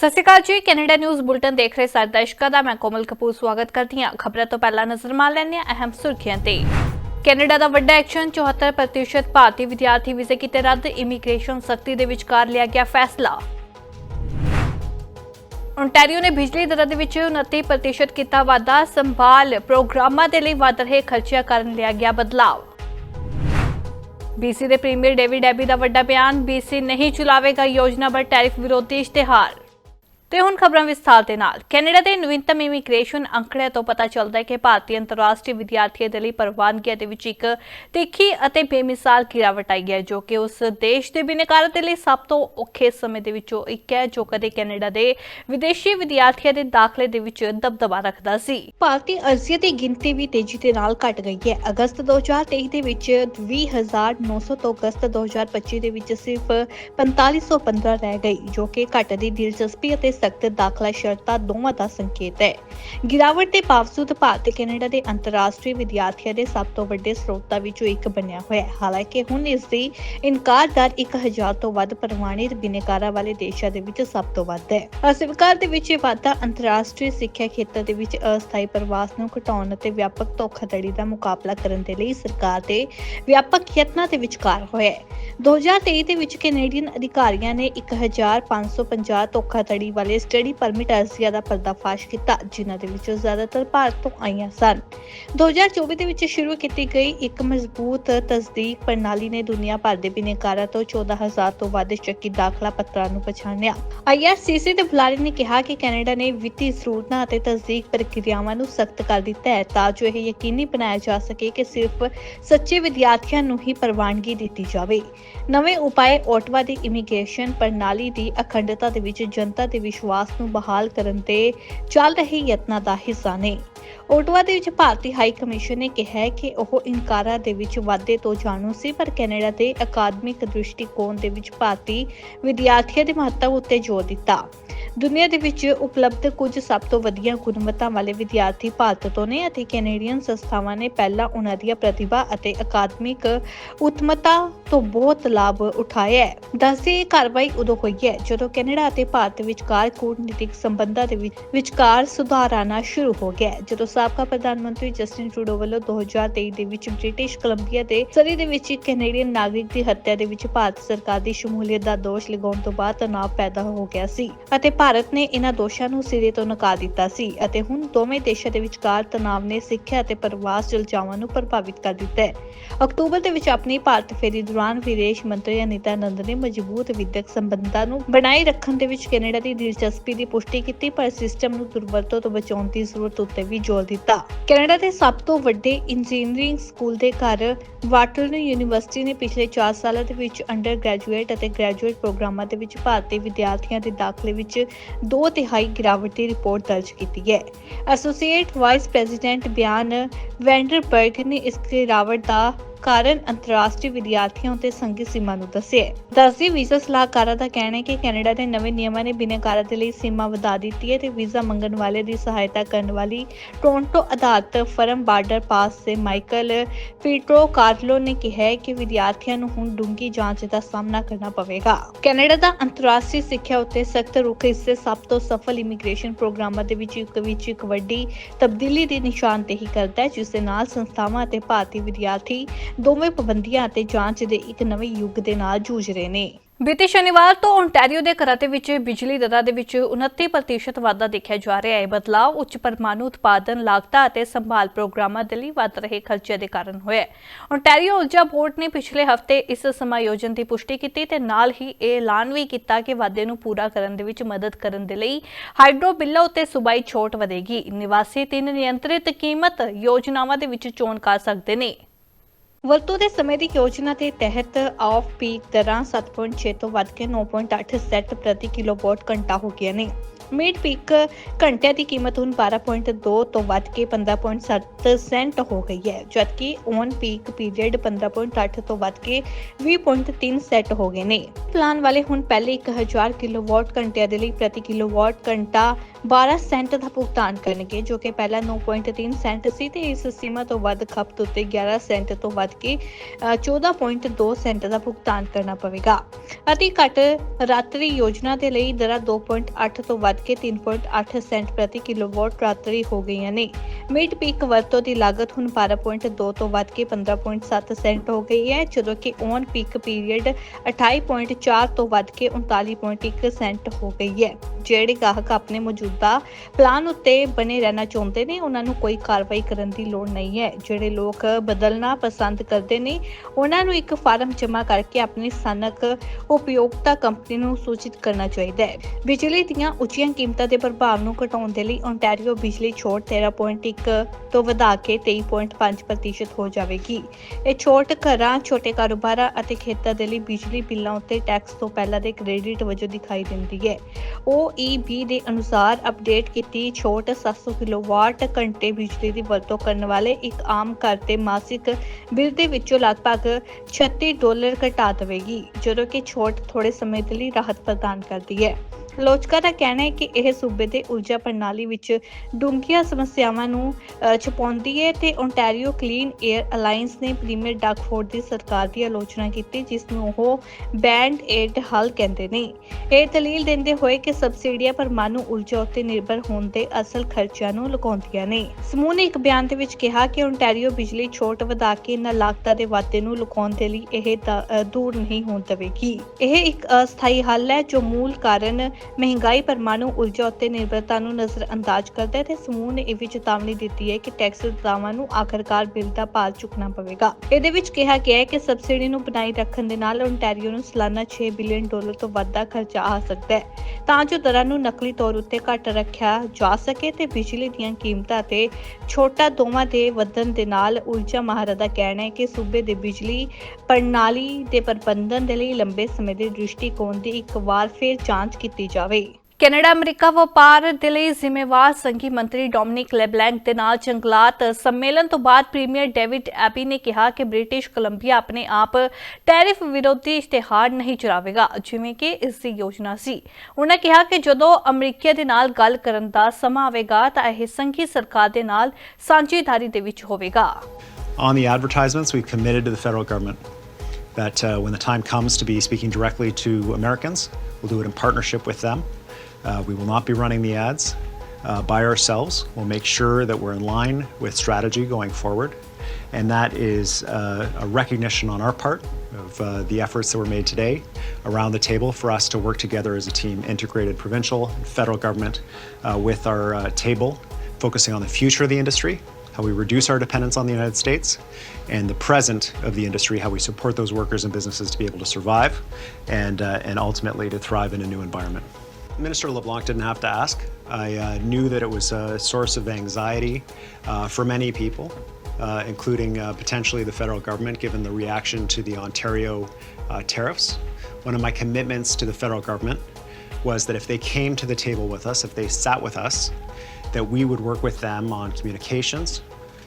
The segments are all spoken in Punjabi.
ਸਤਿ ਸ਼੍ਰੀ ਅਕਾਲ ਜੀ, ਕੈਨੇਡਾ ਨਿਊਜ਼ ਬੁਲਟਨ ਦੇਖ ਰਹੇ ਸਾਰੇ ਦਰਸ਼ਕਾਂ ਦਾ, ਮੈਂ ਕੋਮਲ ਕਪੂਰ ਸਵਾਗਤ ਕਰਦੀ ਹਾਂ। ਖਬਰਾਂ ਤੋਂ ਪਹਿਲਾਂ ਨਜ਼ਰ ਮਾਰ ਲੈਂਦੇ ਹਾਂ ਅਹਿਮ ਸੁਰਖੀਆਂ ਤੇ। ਕੈਨੇਡਾ ਦਾ ਵੱਡਾ ਐਕਸ਼ਨ 74% ਭਾਰਤੀ ਵਿਦਿਆਰਥੀ ਵੀਜ਼ੇ ਕੀਤੇ ਰੱਦ, ਇਮੀਗ੍ਰੇਸ਼ਨ ਸਖਤੀ ਦੇ ਵਿਚਕਾਰ ਲਿਆ ਗਿਆ ਫੈਸਲਾ। ਓਨਟਾਰੀਓ ਨੇ ਬਿਜਲੀ ਦਰਾਂ ਦੇ ਵਿੱਚ 29% ਕੀਤਾ ਵਾਧਾ, ਸੰਭਾਲ ਪ੍ਰੋਗਰਾਮਾਂ ਦੇ ਲਈ ਵਧ ਰਹੇ ਖਰਚਿਆਂ ਕਾਰਨ ਲਿਆ ਗਿਆ ਬਦਲਾਅ ਬੀਸੀ ਦੇ ਪ੍ਰੀਮੀਅਰ ਡੇਵਿਡ ਐਬੀ ਦਾ ਵੱਡਾ ਬਿਆਨ ਬੀਸੀ ਨਹੀਂ ਚੁਲਾਵੇਗਾ ਯੋਜਨਾਬੱਧ ਟੈਰਿਫ ਵਿਰੋਧੀ ਇਸ਼ਤਿਹਾਰ। ਤੇ ਹੁਣ ਖਬਰਾਂ ਵਿਸਥਾਰ ਦੇ ਨਾਲ। ਕੈਨੇਡਾ ਦੇ ਨਵੀਨਤਮ ਇਮੀਗ੍ਰੇਸ਼ਨ ਅੰਕੜਿਆਂ ਤੋਂ ਪਤਾ ਚੱਲਦਾ ਹੈ ਕਿ ਭਾਰਤੀ ਅੰਤਰਰਾਸ਼ਟਰੀ ਵਿਦਿਆਰਥੀਆਂ ਦੇ ਲਈ ਪ੍ਰਵਾਨਗੀਆਂ ਦੇ ਵਿੱਚ ਇੱਕ ਤਿੱਖੀ ਅਤੇ ਬੇਮਿਸਾਲ ਗਿਰਾਵਟ ਆਈ ਹੈ, ਜੋ ਕਿ ਉਸ ਦੇਸ਼ ਦੇ ਬਿਨੇਕਾਰਾਂ ਦੇ ਲਈ ਸਭ ਤੋਂ ਔਖੇ ਸਮੇਂ ਦੇ ਵਿੱਚੋਂ ਇੱਕ ਹੈ, ਜੋ ਕਦੇ ਕੈਨੇਡਾ ਦੇ ਵਿਦੇਸ਼ੀ ਵਿਦਿਆਰਥੀਆਂ ਦੇ ਦਾਖਲੇ ਦੇ ਵਿੱਚ ਦਬਦਬਾ ਰੱਖਦਾ ਸੀ। ਭਾਰਤੀ ਅਰਜ਼ੀਆਂ ਦੀ ਗਿਣਤੀ ਵੀ ਤੇਜ਼ੀ ਦੇ ਨਾਲ ਘਟ ਗਈ ਹੈ। ਅਗਸਤ 2023 ਦੇ ਵਿੱਚ 20900 ਤੋਂ ਅਗਸਤ 2025 ਦੇ ਵਿੱਚ ਸਿਰਫ 4515 ਰਹਿ ਗਈ, ਜੋ ਕਿ ਘਟ ਦੀ ਦਿਲਚਸਪੀ ਅਤੇ ਸਖਤ ਦਾਖਲਾ ਸ਼ਰਤਾਂ ਦੋਵਾਂ ਦਾ ਸੰਕੇਤ ਹੈ। ਗਿਰਾਵਟ ਦੇ ਬਾਵਜੂਦ ਭਾਰਤ ਕੈਨੇਡਾ ਦੇ ਅੰਤਰਰਾਸ਼ਟਰੀ ਵਿਦਿਆਰਥੀਆਂ ਦੇ ਸਭ ਤੋਂ ਵੱਡੇ ਸਰੋਤਾਂ ਵਿੱਚੋਂ ਇੱਕ ਬਣਿਆ ਹੋਇਆ ਹੈ। ਹਾਲਾਂਕਿ ਹੁਣ ਇਸ ਦੀ ਇਨਕਾਰ ਦਰ 1000 ਤੋਂ ਵੱਧ ਪ੍ਰਮਾਣਿਤ ਬਿਨੇਕਾਰਾਂ ਵਾਲੇ ਦੇਸ਼ਾਂ ਦੇ ਵਿੱਚ ਸਭ ਤੋਂ ਵੱਧ ਹੈ। ਅਸਵੀਕਾਰ ਦੇ ਵਿੱਚ ਇਹ ਵਾਧਾ ਅੰਤਰਰਾਸ਼ਟਰੀ ਸਿੱਖਿਆ ਖੇਤਰ ਦੇ ਵਿੱਚ ਅਸਥਾਈ ਪ੍ਰਵਾਸ ਨੂੰ ਘਟਾਉਣ ਅਤੇ ਵਿਆਪਕ ਧੋਖਾਧੜੀ ਦਾ ਮੁਕਾਬਲਾ ਕਰਨ ਦੇ ਲਈ ਸਰਕਾਰ ਦੇ ਵਿਆਪਕ ਯਤਨਾਂ ਦੇ ਵਿਚਕਾਰ ਹੋਇਆ ਹੈ। 2023 ਦੇ ਵਿੱਚ ਕੈਨੇਡੀਅਨ ਅਧਿਕਾਰੀਆਂ ਨੇ 1550 ਧੋਖਾਧੜੀ ਵਾਲੇ ਸਟੱਡੀ ਪਰਮਿਟ ਅਰਜ਼ੀਆਂ ਦਾ ਪਰਦਾਫਾਸ਼ ਕੀਤਾ, ਜਿਨ੍ਹਾਂ ਦੇ ਵਿੱਚੋਂ ਜ਼ਿਆਦਾਤਰ ਭਾਰਤ ਤੋਂ ਆਈਆਂ ਸਨ। 2024 ਦੇ ਵਿੱਚ ਸ਼ੁਰੂ ਕੀਤੀ ਗਈ ਇੱਕ ਮਜ਼ਬੂਤ ਤਸਦੀਕ ਪ੍ਰਣਾਲੀ ਨੇ ਦੁਨੀਆ ਭਰ ਦੇ ਬਿਨੇਕਾਰਾਂ ਤੋਂ 14000 ਤੋਂ ਵੱਧ ਸ਼ੱਕੀ ਦਾਖਲਾ ਪੱਤਰਾਂ ਨੂੰ ਪਛਾਣਿਆ। ਆਈਆਰਸੀਸੀ ਦੇ ਬੁਲਾਰੇ ਨੇ ਕਿਹਾ ਕਿ ਕੈਨੇਡਾ ਨੇ ਵਿੱਤੀ ਜ਼ਰੂਰਤਾਂ ਅਤੇ ਤਸਦੀਕ ਪ੍ਰਕਿਰਿਆਵਾਂ ਨੂੰ ਸਖਤ ਕਰ ਦਿੱਤਾ ਹੈ, ਤਾਂ ਜੋ ਇਹ ਯਕੀਨੀ ਬਣਾਇਆ ਜਾ ਸਕੇ ਕਿ ਸਿਰਫ ਸੱਚੇ ਵਿਦਿਆਰਥੀਆਂ ਨੂੰ ਹੀ ਪ੍ਰਵਾਨਗੀ ਦਿੱਤੀ ਜਾਵੇ। ਨਵੇਂ ਉਪਾਏ ਓਟਵਾ ਦੀ ਇਮੀਗ੍ਰੇਸ਼ਨ ਪ੍ਰਣਾਲੀ ਦੀ ਅਖੰਡਤਾ ਦੇ ਵਿੱਚ ਜਨਤਾ ਦੇ ਵਿਸ਼ਵਾਸ ਵਿਸ਼ਵਾਸ ਨੂੰ ਬਹਾਲ ਕਰਨ ਤੇ ਚੱਲ ਰਹੇ ਯਤਨਾਂ ਦਾ ਹਿੱਸਾ ਨੇ। ਓਟਵਾ ਦੇ ਵਿੱਚ ਭਾਰਤੀ ਹਾਈ ਕਮਿਸ਼ਨ ਨੇ ਕਿਹਾ ਕਿ ਉਹ ਇਨਕਾਰਾਂ ਦੇ ਵਿੱਚ ਵਾਧੇ ਤੋਂ ਜਾਣੂ ਸੀ, ਪਰ ਕੈਨੇਡਾ ਦੇ ਅਕਾਦਮਿਕ ਦ੍ਰਿਸ਼ਟੀਕੋਣ ਦੇ ਵਿੱਚ ਭਾਰਤੀ ਵਿਦਿਆਰਥੀਆਂ ਦੇ ਮਹੱਤਵ ਉੱਤੇ ਜ਼ੋਰ ਦਿੱਤਾ। ਦੁਨੀਆ ਦੇ ਵਿੱਚ ਉਪਲਬਧ ਕੁਝ ਸਭ ਤੋਂ ਵਧੀਆ ਗੁਣਵੱਤਾ ਵਾਲੇ ਵਿਦਿਆਰਥੀ ਭਾਰਤ ਤੋਂ ਨੇ ਅਤੇ ਕੈਨੇਡੀਅਨ ਸੰਸਥਾਵਾਂ ਨੇ ਪਹਿਲਾਂ ਉਹਨਾਂ ਦੀਆਂ ਪ੍ਰਤਿਭਾ ਅਤੇ ਅਕਾਦਮਿਕ ਉਤਮਤਾ ਤੋਂ ਬਹੁਤ ਲਾਭ ਉਠਾਇਆ ਹੈ। ਦੱਸਦੇ ਕਾਰਵਾਈ ਉਦੋਂ ਹੋਈ ਹੈ ਜਦੋਂ ਕੈਨੇਡਾ ਅਤੇ ਭਾਰਤ ਵਿਚਕਾਰ ਕੂਟਨੀਤਿਕ ਸੰਬੰਧਾਂ ਦੇ ਵਿਚਕਾਰ ਸੁਧਾਰ ਆਉਣਾ ਸ਼ੁਰੂ ਹੋ ਗਿਆ ਜਦੋਂ ਸਾਬਕਾ ਪ੍ਰਧਾਨ ਮੰਤਰੀ ਜਸਟਿਨ ਟਰੂਡੋ ਵੱਲੋਂ 2023 ਦੇ ਵਿੱਚ ਬ੍ਰਿਟਿਸ਼ ਕੋਲੰਬੀਆ ਦੇ ਸਰੀ ਦੇ ਵਿੱਚ ਇੱਕ ਕੈਨੇਡੀਅਨ ਨਾਗਰਿਕ ਦੀ ਹੱਤਿਆ ਦੇ ਵਿੱਚ ਭਾਰਤ ਸਰਕਾਰ ਦੀ ਸ਼ਮੂਲੀਅਤ ਦਾ ਦੋਸ਼ ਲਗਾਉਣ ਤੋਂ ਬਾਅਦ ਤਣਾਅ ਪੈਦਾ ਹੋ ਗਿਆ ਸੀ ਅਤੇ ਭਾਰਤ ਭਾਰਤ ਨੇ ਇਹਨਾਂ ਦੋਸ਼ਾਂ ਨੂੰ ਸਿਰੇ ਤੋਂ ਨਕਾਰ ਦਿੱਤਾ ਸੀ ਅਤੇ ਹੁਣ ਦੋਵੇਂ ਦੇਸ਼ਾਂ ਦੇ ਵਿਚਕਾਰ ਤਣਾਅ ਨੇ ਸਿੱਖਿਆ ਅਤੇ ਪ੍ਰਵਾਸ ਜਲਜਾਵਾਂ ਨੂੰ ਪ੍ਰਭਾਵਿਤ ਕਰ ਦਿੱਤਾ ਹੈ। ਅਕਤੂਬਰ ਦੇ ਵਿੱਚ ਆਪਣੀ ਭਾਰਤ ਫੇਰੀ ਦੌਰਾਨ ਵਿਦੇਸ਼ ਮੰਤਰੀ ਅਨੀਤਾ ਨੰਦ ਨੇ ਮਜ਼ਬੂਤ ਵਿਦਿਅਕ ਸੰਬੰਧਾਂ ਨੂੰ ਬਣਾਈ ਰੱਖਣ ਦੇ ਵਿੱਚ ਕੈਨੇਡਾ ਦੀ ਦਿਲਚਸਪੀ ਦੀ ਪੁਸ਼ਟੀ ਕੀਤੀ, ਪਰ ਸਿਸਟਮ ਨੂੰ ਦੁਰਵਰਤੋਂ ਤੋਂ ਬਚਾਉਣ ਦੀ ਜ਼ਰੂਰਤ ਉੱਤੇ ਵੀ ਜ਼ੋਰ ਦਿੱਤਾ। ਕੈਨੇਡਾ ਦੇ ਸਭ ਤੋਂ ਵੱਡੇ ਇੰਜੀਨੀਅਰਿੰਗ ਸਕੂਲ ਦੇ ਘਰ ਵਾਟਰਲੂ ਯੂਨੀਵਰਸਿਟੀ ਨੇ ਪਿਛਲੇ 4 ਸਾਲਾਂ ਦੇ ਵਿੱਚ ਅੰਡਰ ਗ੍ਰੈਜੂਏਟ ਅਤੇ ਗ੍ਰੈਜੂਏਟ ਪ੍ਰੋਗਰਾਮਾਂ ਦੇ ਵਿੱਚ ਭਾਰਤੀ ਵਿਦਿਆਰਥੀਆਂ ਦੇ ਦਾਖਲੇ ਵਿੱਚ ਦੋ ਤਿਹਾਈ ਗਿਰਾਵਟ ਦੀ ਰਿਪੋਰਟ ਦਰਜ ਕੀਤੀ ਹੈ। ਐਸੋਸੀਏਟ ਵਾਈਸ ਪ੍ਰੈਜ਼ੀਡੈਂਟ ਬਿਆਨ ਵੈਂਡਰਬਰਗ ਨੇ ਇਸ ਗਿਰਾਵਟ ਦਾ ਕਾਰਨ ਅੰਤਰਰਾਸ਼ਟਰੀ ਵਿਦਿਆਰਥੀਆਂ ਉਤੇ ਸੰਗੀ ਸੀਮਾ ਨੂੰ ਦੱਸਿਆ ਦੱਸਦੀ ਵੀਜ਼ਾ ਸਲਾਹਕਾਰਾਂ ਦਾ ਕਹਿਣਾ ਹੈ ਕਿ ਕੈਨੇਡਾ ਦੇ ਨਵੇਂ ਨਿਯਮਾਂ ਨੇ ਬਿਨੈਕਾਰਾਂ ਦੇ ਲਈ ਸੀਮਾ ਵਧਾ ਦਿੱਤੀ ਹੈ ਤੇ ਵੀਜ਼ਾ ਮੰਗਣ ਵਾਲੇ ਦੀ ਸਹਾਇਤਾ ਕਰਨ ਵਾਲੀ ਟੋਰਾਂਟੋ ਅਧਾਰਤ ਫਰਮ ਬਾਰਡਰ ਪਾਸ ਦੇ ਮਾਈਕਲ ਪੀਟਰੋ ਕਾਰਲੋ ਨੇ ਕਿਹਾ ਹੈ ਕਿ ਵਿਦਿਆਰਥੀਆਂ ਨੂੰ ਹੁਣ ਡੂੰਘੀ ਜਾਂਚ ਦਾ ਸਾਹਮਣਾ ਕਰਨਾ ਪਵੇਗਾ। ਕੈਨੇਡਾ ਦਾ ਅੰਤਰਰਾਸ਼ਟਰੀ ਸਿੱਖਿਆ ਉੱਤੇ ਸਖਤ ਰੁਖ ਇਸ ਦੇ ਸਭ ਤੋਂ ਸਫਲ ਇਮੀਗ੍ਰੇਸ਼ਨ ਪ੍ਰੋਗਰਾਮਾਂ ਦੇ ਵਿੱਚ ਇੱਕ ਵਿੱਚ ਇੱਕ ਵੱਡੀ ਤਬਦੀਲੀ ਦੀ ਨਿਸ਼ਾਨਦੇਹੀ ਕਰਦਾ ਹੈ, ਜਿਸ ਦੇ ਨਾਲ ਸੰਸਥਾਵਾਂ ਅਤੇ ਭਾਰਤੀ ਵਿਦਿਆਰਥੀ ਦੋਵੇਂ ਪਾਬੰਦੀਆਂ ਅਤੇ ਜਾਂਚ ਦੇ ਇੱਕ ਨਵੇਂ ਯੁੱਗ ਦੇ ਨਾਲ ਜੂਝ ਰਹੇ ਨੇ। ਬੀਤੇ ਸ਼ਨੀਵਾਰ ਤੋਂ ਓਨਟਾਰੀਓ ਦੇ ਘਰਾਂ ਵਿੱਚ ਬਿਜਲੀ ਦਰਾਂ ਦੇ ਵਿੱਚ 29% ਵਾਧਾ ਦੇਖਿਆ ਜਾ ਰਿਹਾ ਹੈ। ਬਦਲਾਅ ਉੱਚ ਪਰਮਾਣੂ ਉਤਪਾਦਨ, ਲਾਗਤਾਂ ਅਤੇ ਸੰਭਾਲ ਪ੍ਰੋਗਰਾਮਾਂ ਦੇ ਲਈ ਵੱਧ ਰਹੇ ਖਰਚੇ ਦੇ ਕਾਰਨ ਹੋਇਆ ਹੈ। ਓਨਟਾਰੀਓ ਊਰਜਾ ਬੋਰਡ ਨੇ ਪਿਛਲੇ ਹਫ਼ਤੇ ਇਸ ਸਮਾਯੋਜਨ ਦੀ ਪੁਸ਼ਟੀ ਕੀਤੀ ਤੇ ਨਾਲ ਹੀ ਇਹ ਐਲਾਨ ਵੀ ਕੀਤਾ ਕਿ ਵਾਧੇ ਨੂੰ ਪੂਰਾ ਕਰਨ ਦੇ ਵਿੱਚ ਮਦਦ ਕਰਨ ਦੇ ਲਈ ਹਾਈਡਰੋ ਬਿੱਲਾਂ ਉੱਤੇ ਸੂਬਾਈ ਛੋਟ ਵਧੇਗੀ। ਨਿਵਾਸੀ ਤਿੰਨ ਨਿਯੰਤਰਿਤ ਕੀਮਤ ਯੋਜਨਾਵਾਂ ਦੇ ਵਿੱਚ ਚੋਣ ਕਰ ਸਕਦੇ ਨੇ। ਵਰਤੋਂ ਦੇ ਸਮੇਂ ਦੀ ਯੋਜਨਾ ਦੇ ਤਹਿਤ ਆਫ ਪੀਕ ਦਰਾਂ 7.6 ਤੋਂ ਵੱਧ ਕੇ 9.8 ਸੈਂਟ ਪ੍ਰਤੀ ਕਿਲੋਵਾਟ ਘੰਟਾ ਹੋ ਗਈਆਂ ਨੇ। ਮਿਡ ਪੀਕ ਘੰਟਿਆਂ ਦੀ ਕੀਮਤ ਹੁਣ 12.2 ਤੋਂ ਵੱਧ ਕੇ 15.7 ਸੈਂਟ ਹੋ ਗਈ ਹੈ, ਜਦਕਿ ਔਨ ਪੀਕ ਪੀਰੀਅਡ 15.8 ਤੋਂ ਵੱਧ ਕੇ 20.3 ਸੈਂਟ ਹੋ ਗਏ ਨੇ। ਪਲਾਨ ਵਾਲੇ ਹੁਣ ਪਹਿਲੇ 1000 ਕਿਲੋਵਾਟ ਘੰਟਿਆਂ ਦੇ ਲਈ ਪ੍ਰਤੀ ਕਿਲੋਵਾਟ ਘੰਟਾ 12 ਸੈਂਟ ਦਾ ਭੁਗਤਾਨ ਕਰਨਗੇ ਜੋ ਕਿ ਪਹਿਲਾਂ 9.3 ਸੈਂਟ ਸੀ ਤੇ ਇਸ ਸੀਮਾ ਤੋਂ ਵੱਧ ਖਪਤ ਉੱਤੇ 11 ਸੈਂਟ ਤੋਂ ਵੱਧ ਕੇ ਅ, 14.2 ਸੈਂਟ ਦਾ ਭੁਗਤਾਨ ਕਰਨਾ ਪਵੇਗਾ। ਅਤੇ ਘੱਟ ਰਾਤਰੀ ਯੋਜਨਾ ਦੇ ਲਈ ਦਰਾਂ 2.8 ਤੋਂ ਵੱਧ ਕੇ 3.8 ਸੈਂਟ ਪ੍ਰਤੀ ਕਿਲੋਵਾਟ ਰਾਤਰੀ ਹੋ ਗਈਆਂ ਨੇ। ਮਿਡ ਪੀਕ ਵਰਤੋਂ ਦੀ ਲਾਗਤ ਹੁਣ 12.2 ਤੋਂ ਵੱਧ ਕੇ 15.7 ਸੈਂਟ ਹੋ ਗਈ ਹੈ ਜਦੋਂ ਕਿ ਔਨ ਪੀਕ ਪੀਰੀਅਡ 28.4 ਤੋਂ ਵੱਧ ਕੇ 39.1 ਸੈਂਟ ਹੋ ਗਈ ਹੈ ਜਿਹੜੇ ਗਾਹਕ ਆਪਣੇ ਮੌਜੂਦਾ ਪਲਾਨ ਉੱਤੇ ਬਣੇ ਰਹਿਣਾ ਚਾਹੁੰਦੇ ਨੇ। ਉਹਨਾਂ ਨੂੰ ਕੋਈ ਕਾਰਵਾਈ ਕਰਨ ਦੀ ਲੋੜ ਨਹੀਂ ਹੈ। ਜਿਹੜੇ ਲੋਕ ਬਦਲਣਾ ਪਸੰਦ ਕਰਦੇ ਨੇ, ਉਹਨਾਂ ਨੂੰ ਇੱਕ ਫਾਰਮ ਜਮ੍ਹਾਂ ਕਰਕੇ ਆਪਣੀ ਸਥਾਨਕ ਉਪਯੋਗਤਾ ਕੰਪਨੀ ਨੂੰ ਸੂਚਿਤ ਕਰਨਾ ਚਾਹੀਦਾ ਹੈ। ਬਿਜਲੀ ਦੀਆਂ ਉੱਚੀਆਂ ਕੀਮਤਾਂ ਦੇ ਪ੍ਰਭਾਵ ਨੂੰ ਘਟਾਉਣ ਦੇ ਲਈ ਓਨਟਾਰੀਓ ਬਿਜਲੀ ਛੋਟ 13.1 ਤੋਂ ਵਧਾ ਕੇ 23.5% ਹੋ ਜਾਵੇਗੀ। ਇਹ ਛੋਟ ਘਰਾਂ, ਛੋਟੇ ਕਾਰੋਬਾਰਾਂ ਅਤੇ ਖੇਤਾਂ ਦੇ ਲਈ ਬਿਜਲੀ ਬਿੱਲਾਂ ਉੱਤੇ ਟੈਕਸ ਤੋਂ ਪਹਿਲਾਂ ਦੇ ਕ੍ਰੈਡਿਟ ਵਜੋਂ ਦਿਖਾਈ ਦਿੰਦੀ ਹੈ। OEB ਦੇ ਅਨੁਸਾਰ ਅਪਡੇਟ ਕੀਤੀ ਛੋਟ 700 ਕਿਲੋਵਾਟ ਘੰਟੇ ਬਿਜਲੀ ਦੀ ਵਰਤੋਂ ਕਰਨ ਵਾਲੇ ਇੱਕ ਆਮ ਘਰ ਦੇ ਮਾਸਿਕ ਬਿੱਲ ਦੇ ਵਿੱਚੋਂ ਲਗਭਗ 36 ਡਾਲਰ ਘਟਾ ਦੇਵੇਗੀ, ਜਦੋਂ ਕਿ ਛੋਟ ਥੋੜੇ ਸਮੇਂ ਦੇ ਲਈ ਰਾਹਤ ਪ੍ਰਦਾਨ ਕਰਦੀ ਹੈ। ਆਲੋਚਕਾਂ ਦਾ ਕਹਿਣਾ ਹੈ ਕਿ ਇਹ ਸੂਬੇ ਦੇ ਊਰਜਾ ਪ੍ਰਣਾਲੀ ਵਿੱਚ ਡੂੰਘੀਆਂ ਸਮੱਸਿਆਵਾਂ ਨੂੰ ਛੁਪਾਉਂਦੀ ਹੈ ਤੇ ਓਨਟਾਰੀਓ ਕਲੀਨ 에ਅਰ ਅਲਾਈਅੰਸ ਨੇ ਪ੍ਰੀਮੀਅਰ ਡਾਕਫੋਰਡ ਦੀ ਸਰਕਾਰ ਦੀ ਆਲੋਚਨਾ ਕੀਤੀ, ਜਿਸ ਨੂੰ ਉਹ ਬੈਂਡ ਏਡ ਹੱਲ ਕਹਿੰਦੇ ਨੇ। ਇਹ ਦਲੀਲ ਦਿੰਦੇ ਹੋਏ ਕਿ ਸਬਸਿਡੀਆਂ ਪਰਮਾਣੂ ਊਰਜਾ ਉੱਤੇ ਨਿਰਭਰ ਹੋਣ ਦੇ ਅਸਲ ਖਰਚਿਆਂ ਨੂੰ ਲੁਕਾਉਂਦੀਆਂ ਨੇ। ਸਮੂਹ ਨੇ ਇੱਕ ਬਿਆਨ ਦੇ ਵਿੱਚ ਕਿਹਾ ਕਿ ਓਨਟਾਰੀਓ ਬਿਜਲੀ ਛੋਟ ਵਧਾ ਕੇ ਇਹਨਾਂ ਲਾਗਤਾਂ ਦੇ ਵਾਧੇ ਨੂੰ ਲੁਕਾਉਣ ਦੇ ਲਈ ਇਹ ਦ- ਦੂਰ ਨਹੀਂ ਹੋਣ ਦੇਵੇਗੀ। ਇਹ ਇੱਕ ਅਸਥਾਈ ਹੱਲ ਹੈ ਜੋ ਮੂਲ ਕਾਰਨ ਮਹਿੰਗਾਈ ਪਰਮਾਣੂ ਊਰਜਾ ਉੱਤੇ ਨਿਰਭਰਤਾ ਨੂੰ ਨਜ਼ਰਅੰਦਾਜ਼ ਕਰਦਾ ਹੈ ਤੇ ਸਮੂਹ ਨੇ ਇਹ ਵੀ ਚੇਤਾਵਨੀ ਦਿੱਤੀ ਹੈ ਕਿ ਟੈਕਸ ਦਾਵਾਂ ਨੂੰ ਆਖਰਕਾਰ ਬਿੱਲ ਦਾ ਭਾਰ ਚੁੱਕਣਾ ਪਵੇਗਾ। ਇਹਦੇ ਵਿੱਚ ਕਿਹਾ ਗਿਆ ਹੈ ਕਿ ਸਬਸਿਡੀ ਨੂੰ ਬਣਾਈ ਰੱਖਣ ਦੇ ਨਾਲ ਓਨਟਾਰੀਓ ਨੂੰ ਸਾਲਾਨਾ 6 ਬਿਲੀਅਨ ਡਾਲਰ ਤੋਂ ਵੱਧ ਦਾ ਖਰਚਾ ਆ ਸਕਦਾ ਹੈ, ਤਾਂ ਜੋ ਦਰਾਂ ਨੂੰ ਨਕਲੀ ਤੌਰ ਉੱਤੇ ਘੱਟ ਰੱਖਿਆ ਜਾ ਸਕੇ ਤੇ ਬਿਜਲੀ ਦੀਆਂ ਕੀਮਤਾਂ ਤੇ ਛੋਟਾ ਦੋਵਾਂ ਦੇ ਵਧਣ ਦੇ ਨਾਲ ਊਰਜਾ ਮਾਹਰਾਂ ਦਾ ਕਹਿਣਾ ਹੈ ਕਿ ਸੂਬੇ ਦੇ ਬਿਜਲੀ ਪ੍ਰਣਾਲੀ ਦੇ ਪ੍ਰਬੰਧਨ ਦੇ ਲਈ ਲੰਬੇ ਸਮੇਂ ਦੇ ਦ੍ਰਿਸ਼ਟੀਕੋਣ ਦੀ ਇੱਕ ਵਾਰ ਫਿਰ ਜਾਂਚ ਕੀਤੀ ਜਾਵੇ। ਕੈਨੇਡਾ ਅਮਰੀਕਾ ਵਪਾਰ ਦੇ ਲਈ ਜ਼ਿੰਮੇਵਾਰ ਸੰਘੀ ਮੰਤਰੀ ਡੋਮਿਨਿਕ ਲੈਬਲੈਂਕ ਦੇ ਨਾਲ ਜੰਗਲਾਤ ਸੰਮੇਲਨ ਤੋਂ ਬਾਅਦ ਪ੍ਰੀਮੀਅਰ ਡੇਵਿਡ ਐਬੀ ਨੇ ਕਿਹਾ ਕਿ ਬ੍ਰਿਟਿਸ਼ ਕੋਲੰਬੀਆ ਆਪਣੇ ਆਪ ਟੈਰਿਫ ਵਿਰੋਧੀ ਇਸ਼ਤਿਹਾਰ ਨਹੀਂ ਚਲਾਵੇਗਾ ਜਿਵੇਂ ਕਿ ਇਸ ਦੀ ਯੋਜਨਾ ਸੀ। ਉਹਨਾਂ ਕਿਹਾ ਕਿ ਜਦੋਂ ਅਮਰੀਕਾ ਦੇ ਨਾਲ ਗੱਲ ਕਰਨ ਦਾ ਸਮਾਂ ਆਵੇਗਾ ਤਾਂ ਇਹ ਸੰਘੀ ਸਰਕਾਰ ਦੇ ਨਾਲ ਸਾਂਝੇਦਾਰੀ ਦੇ ਵਿੱਚ ਹੋਵੇਗਾ। On the advertisements, we've committed to the federal government. That uh, when the time comes to be speaking directly to Americans, we'll do it in partnership with them. Uh, we will not be running the ads uh, by ourselves. We'll make sure that we're in line with strategy going forward. And that is uh, a recognition on our part of uh, the efforts that were made today around the table for us to work together as a team, integrated provincial and federal government, uh, with our table, focusing on the future of the industry, how we reduce our dependence on the United States, and the present of the industry, how we support those workers and businesses to be able to survive and, uh, and ultimately to thrive in a new environment. Minister LeBlanc didn't have to ask. I uh, knew that it was a source of anxiety uh, for many people, uh, including uh, potentially the federal government, given the reaction to the Ontario uh, tariffs. One of my commitments to the federal government was that if they came to the table with us, if they sat with us, that we would work with them on communications,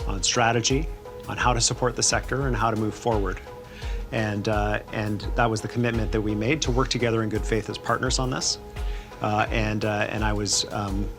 on strategy, on how to support the sector and how to move forward. And, uh, and that was the commitment that we made to work together in good faith as partners on this. Uh, and, uh, and I was um,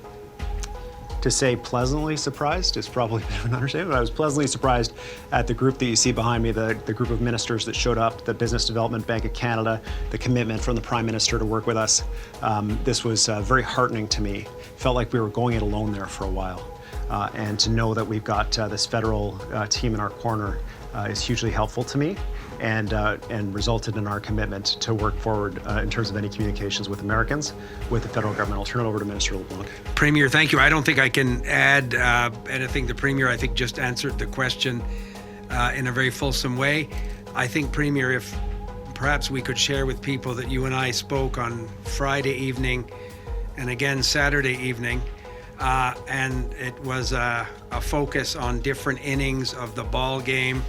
to say pleasantly surprised is probably a bit of an understatement, but I was pleasantly surprised at the group that you see behind me, the, the group of ministers that showed up, the Business Development Bank of Canada, the commitment from the Prime Minister to work with us. Um, this was uh, very heartening to me. Felt like we were going it alone there for a while. Uh, and to know that we've got uh, this federal uh, team in our corner uh, is hugely helpful to me and, uh, and resulted in our commitment to work forward uh, in terms of any communications with Americans, with the federal government. I'll turn it over to Minister LeBlanc. Premier, thank you. I don't think I can add uh, anything. The Premier, I think, just answered the question uh, in a very fulsome way. I think, Premier, if perhaps we could share with people that you and I spoke on Friday evening and again Saturday evening, uh, and it was a, a focus on different innings of the ball game.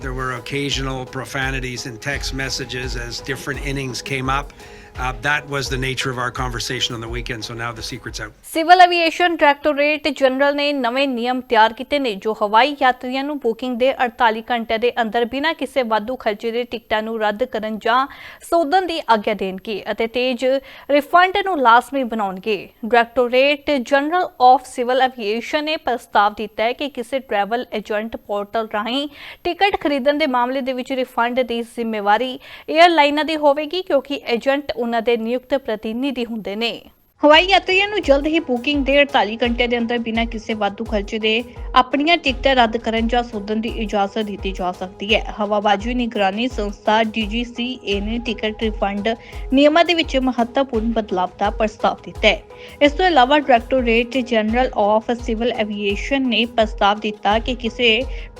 There were occasional profanities in text messages as different innings came up. Uh, that was the nature of our conversation on the weekend, so now the secret's out. Civil aviation directorate general ਨੇ ਨਵੇਂ ਨਿਯਮ ਤਿਆਰ ਕੀਤੇ ਨੇ ਜੋ ਹਵਾਈ ਯਾਤਰੀਆਂ ਨੂੰ ਬੁਕਿੰਗ ਦੇ 48 ਘੰਟੇ ਦੇ ਅੰਦਰ ਬਿਨਾਂ ਕਿਸੇ ਵਾਧੂ ਖਰਚੇ ਦੇ ਟਿਕਟਾਂ ਨੂੰ ਰੱਦ ਕਰਨ ਜਾਂ ਸੋਧਣ ਦੀ ਆਗਿਆ ਦੇਣਗੇ ਅਤੇ ਤੇਜ਼ ਰਿਫੰਡ ਨੂੰ ਲਾਜ਼ਮੀ ਬਣਾਉਣਗੇ directorate general of civil aviation ਨੇ ਪ੍ਰਸਤਾਵ ਦਿੱਤਾ ਹੈ ਕਿ ਕਿਸੇ ਟਰੈਵਲ ਏਜੰਟ ਪੋਰਟਲ ਰਾਹੀਂ ਟਿਕਟ ਖਰੀਦਣ ਦੇ ਮਾਮਲੇ ਦੇ ਵਿੱਚ ਰਿਫੰਡ ਦੀ ਜ਼ਿੰਮੇਵਾਰੀ 에ਅਰਲਾਈਨਾਂ ਦੀ ਹੋਵੇਗੀ ਕਿਉਂਕਿ ਏਜੰਟ ਉਹਨਾਂ ਦੇ ਨਿਯੁਕਤ ਪ੍ਰਤੀਨਿਧੀ ਹੁੰਦੇ ਨੇ। ਹਵਾਈ ਯਾਤਰੀਆਂ ਨੂੰ ਜਲਦ ਹੀ ਬੁਕਿੰਗ ਦੇ 48 ਘੰਟੇ ਦੇ ਅੰਦਰ ਬਿਨਾਂ ਕਿਸੇ ਵਾਧੂ ਖਰਚੇ ਦੇ ਆਪਣੀਆਂ ਟਿਕਟਾਂ ਰੱਦ ਕਰਨ ਜਾਂ ਸੋਧਣ ਦੀ ਇਜਾਜ਼ਤ ਦਿੱਤੀ ਜਾ ਸਕਦੀ ਹੈ। ਹਵਾਬਾਜ਼ੀ ਨਿਗਰਾਨੀ ਸੰਸਥਾ DGCA ਨੇ ਟਿਕਟ ਰਿਫੰਡ ਨਿਯਮਾਂ ਦੇ ਵਿੱਚ ਮਹੱਤਵਪੂਰਨ ਬਦਲਾਅ ਦਾ ਪ੍ਰਸਤਾਵ ਦਿੱਤਾ ਹੈ। ਇਸ ਤੋਂ ਇਲਾਵਾ directorate general of civil aviation ਨੇ ਪ੍ਰਸਤਾਵ ਦਿੱਤਾ ਕਿ ਕਿਸੇ